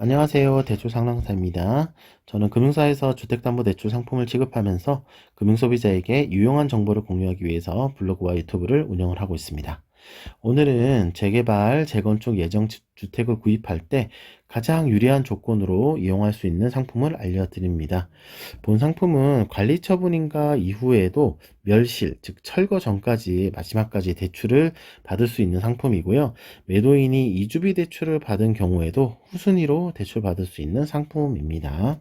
안녕하세요. 대출 상담사입니다. 저는 금융사에서 주택담보대출 상품을 취급하면서 금융소비자에게 유용한 정보를 공유하기 위해서 블로그와 유튜브를 운영을 하고 있습니다. 오늘은 재개발, 재건축 예정 주- 주택을 구입할 때 가장 유리한 조건으로 이용할 수 있는 상품을 알려드립니다. 본 상품은 관리 처분인가 이후에도 멸실, 즉 철거 전까지 마지막까지 대출을 받을 수 있는 상품이고요. 매도인이 이주비 대출을 받은 경우에도 후순위로 대출받을 수 있는 상품입니다.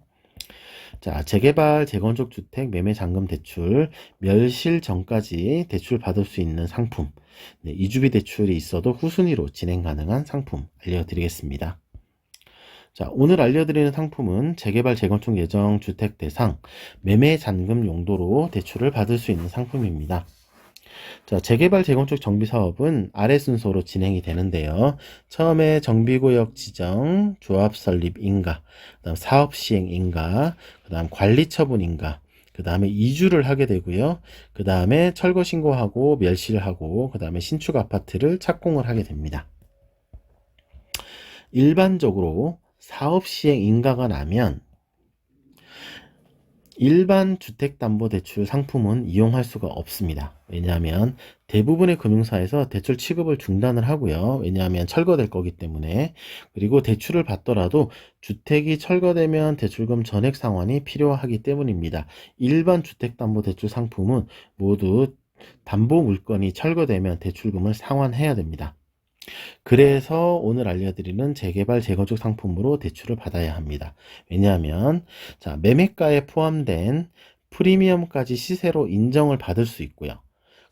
자, 재개발, 재건축 주택, 매매 잔금 대출, 멸실 전까지 대출 받을 수 있는 상품. 네, 이주비 대출이 있어도 후순위로 진행 가능한 상품 알려드리겠습니다. 자, 오늘 알려드리는 상품은 재개발, 재건축 예정 주택 대상 매매 잔금 용도로 대출을 받을 수 있는 상품입니다. 자, 재개발, 재건축 정비 사업은 아래 순서로 진행이 되는데요. 처음에 정비구역 지정, 조합 설립 인가, 그다음 사업 시행 인가, 그다음 관리 처분 인가, 그 다음에 이주를 하게 되고요. 그 다음에 철거 신고하고 멸실 하고 그 다음에 신축 아파트를 착공을 하게 됩니다. 일반적으로 사업 시행 인가가 나면 일반 주택담보대출 상품은 이용할 수가 없습니다. 왜냐하면 대부분의 금융사에서 대출 취급을 중단을 하고요. 왜냐하면 철거될 거기 때문에. 그리고 대출을 받더라도 주택이 철거되면 대출금 전액 상환이 필요하기 때문입니다. 일반 주택담보대출 상품은 모두 담보 물건이 철거되면 대출금을 상환해야 됩니다. 그래서 오늘 알려드리는 재개발, 재건축 상품으로 대출을 받아야 합니다. 왜냐하면, 자, 매매가에 포함된 프리미엄까지 시세로 인정을 받을 수 있고요.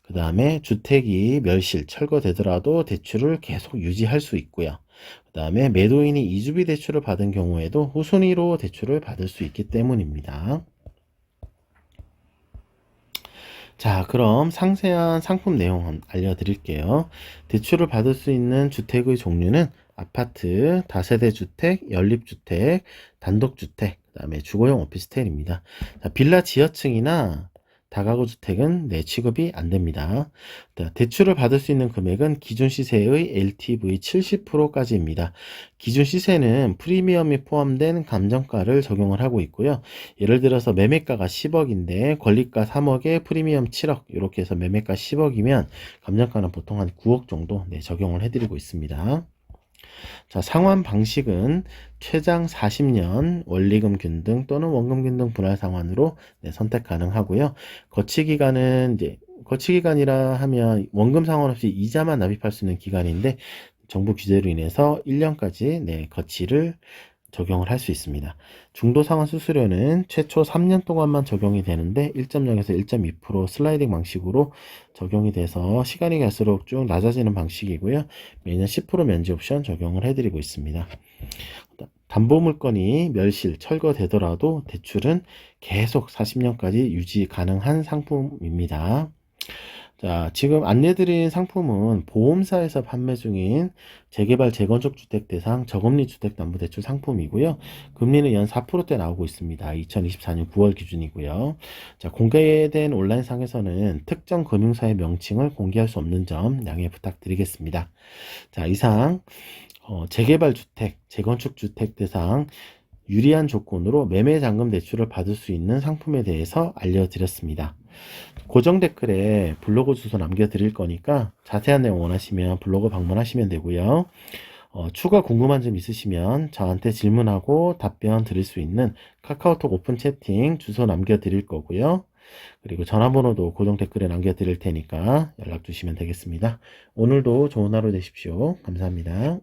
그 다음에 주택이 멸실, 철거되더라도 대출을 계속 유지할 수 있고요. 그 다음에 매도인이 이주비 대출을 받은 경우에도 후순위로 대출을 받을 수 있기 때문입니다. 자, 그럼 상세한 상품 내용 알려드릴게요. 대출을 받을 수 있는 주택의 종류는 아파트, 다세대 주택, 연립주택, 단독주택, 그 다음에 주거용 오피스텔입니다. 자, 빌라 지하층이나 다가구 주택은 내 취급이 안 됩니다. 자, 대출을 받을 수 있는 금액은 기준 시세의 LTV 70%까지입니다. 기준 시세는 프리미엄이 포함된 감정가를 적용을 하고 있고요. 예를 들어서 매매가가 10억인데 권리가 3억에 프리미엄 7억 이렇게 해서 매매가 10억이면 감정가는 보통 한 9억 정도 네, 적용을 해드리고 있습니다. 자, 상환 방식은 최장 40년 원리금 균등 또는 원금 균등 분할 상환으로 네, 선택 가능하고요. 거치 기간은 이제 거치 기간이라 하면 원금 상환 없이 이자만 납입할 수 있는 기간인데 정부 규제로 인해서 1년까지 네, 거치를 적용을 할 수 있습니다. 중도 상환 수수료는 최초 3년 동안만 적용이 되는데 1.0에서 1.2% 슬라이딩 방식으로 적용이 돼서 시간이 갈수록 쭉 낮아지는 방식이고요. 매년 10% 면제 옵션 적용을 해드리고 있습니다. 담보 물건이 멸실, 철거되더라도 대출은 계속 40년까지 유지 가능한 상품입니다. 자, 지금 안내드린 상품은 보험사에서 판매 중인 재개발, 재건축 주택 대상 저금리 주택 담보 대출 상품이고요. 금리는 연 4%대 나오고 있습니다. 2024년 9월 기준이고요. 자, 공개된 온라인 상에서는 특정 금융사의 명칭을 공개할 수 없는 점 양해 부탁드리겠습니다. 자, 이상 어, 재개발 주택, 재건축 주택 대상 유리한 조건으로 매매 잔금 대출을 받을 수 있는 상품에 대해서 알려드렸습니다. 고정 댓글에 블로그 주소 남겨드릴 거니까 자세한 내용 원하시면 블로그 방문하시면 되고요. 어, 추가 궁금한 점 있으시면 저한테 질문하고 답변 드릴 수 있는 카카오톡 오픈 채팅 주소 남겨드릴 거고요. 그리고 전화번호도 고정 댓글에 남겨드릴 테니까 연락 주시면 되겠습니다. 오늘도 좋은 하루 되십시오. 감사합니다.